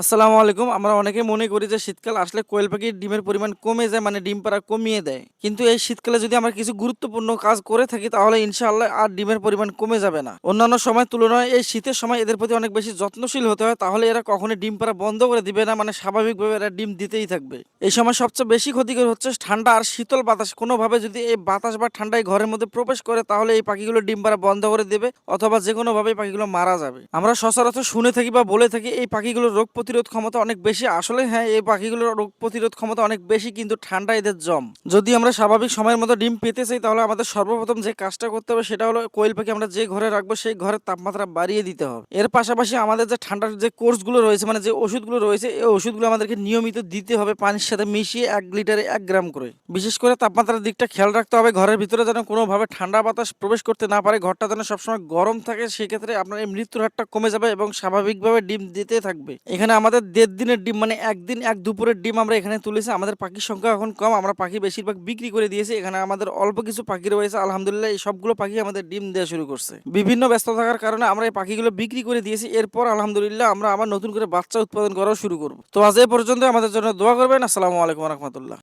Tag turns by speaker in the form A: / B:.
A: আসসালামু আলাইকুম। আমরা অনেকে মনে করি যে শীতকাল আসলে কোয়েল পাখির ডিমের পরিমাণ কমে যায় মানে ডিম পাড়া কমিয়ে দেয়। কিন্তু এই শীতকালে যদি আমরা কিছু গুরুত্বপূর্ণ কাজ করে থাকি, তাহলে ইনশাআল্লাহ আর ডিমের পরিমাণ কমে যাবে না। অন্যান্য সময় তুলনায় এই শীতের সময় এদের প্রতি অনেক বেশি যত্নশীল হতে হয়, তাহলে এরা কখনোই ডিম পাড়া বন্ধ করে দিবে না মানে স্বাভাবিকভাবে এরা ডিম দিতেই থাকবে। এই সময় সবচেয়ে বেশি ক্ষতিকর হচ্ছে ঠান্ডা আর শীতল বাতাস। কোনোভাবে যদি এই বাতাস বা ঠান্ডায় ঘরের মধ্যে প্রবেশ করে, তাহলে এই পাখিগুলো ডিম পাড়া বন্ধ করে দেবে, অথবা যে কোনোভাবে পাখিগুলো মারা যাবে। আমরা সচরাচর শুনে থাকি বা বলে থাকি, এই পাখিগুলোর রোগ প্রতিরোধ ক্ষমতা অনেক বেশি। আসলে হ্যাঁ এই পাখিগুলোর রোগ প্রতিরোধ ক্ষমতা অনেক বেশি, কিন্তু ঠান্ডা এদের জম। যদি আমরা স্বাভাবিক সময়ের মতো ডিম পেতে চাই, তাহলে আমাদের সর্বপ্রথম যে কাজটা করতে হবে, সেটা হলো কোয়েল পাখি আমরা যে ঘরে রাখব, সেই ঘরের তাপমাত্রা বাড়িয়ে দিতে হবে। এর পাশাপাশি আমাদের যে ঠান্ডার যে কোর্সগুলো রয়েছে মানে যে ওষুধগুলো রয়েছে, এই ওষুধগুলো আমাদেরকে নিয়মিত দিতে হবে পানির সাথে মিশিয়ে এক লিটারে এক গ্রাম করে। বিশেষ করে তাপমাত্রার দিকটা খেয়াল রাখতে হবে, ঘরের ভিতরে যেন কোনোভাবে ঠান্ডা বাতাস প্রবেশ করতে না পারে, ঘরটা যেন সবসময় গরম থাকে, সেক্ষেত্রে আপনার এই মৃত্যুর হারটা কমে যাবে এবং স্বাভাবিকভাবে ডিম দিতে থাকবে। এখানে আমাদের দেড় দিনের ডিম মানে একদিন এক দুপুরের ডিম আমরা এখানে তুলেছি। আমাদের পাখির সংখ্যা এখন কম, আমরা পাখি বেশিরভাগ বিক্রি করে দিয়েছি। এখানে আমাদের অল্প কিছু পাখি রয়েছে, আলহামদুলিল্লাহ এই সবগুলো পাখি আমাদের ডিম দেওয়া শুরু করছে। বিভিন্ন ব্যস্ত থাকার কারণে আমরা এই পাখিগুলো বিক্রি করে দিয়েছি। এরপর আলহামদুলিল্লাহ আমরা আবার নতুন করে বাচ্চা উৎপাদন করাও শুরু করব। তো আজ এই পর্যন্ত আমাদের জন্য দোয়া করবেন। আসসালামু আলাইকুম রহমতুল্লাহ।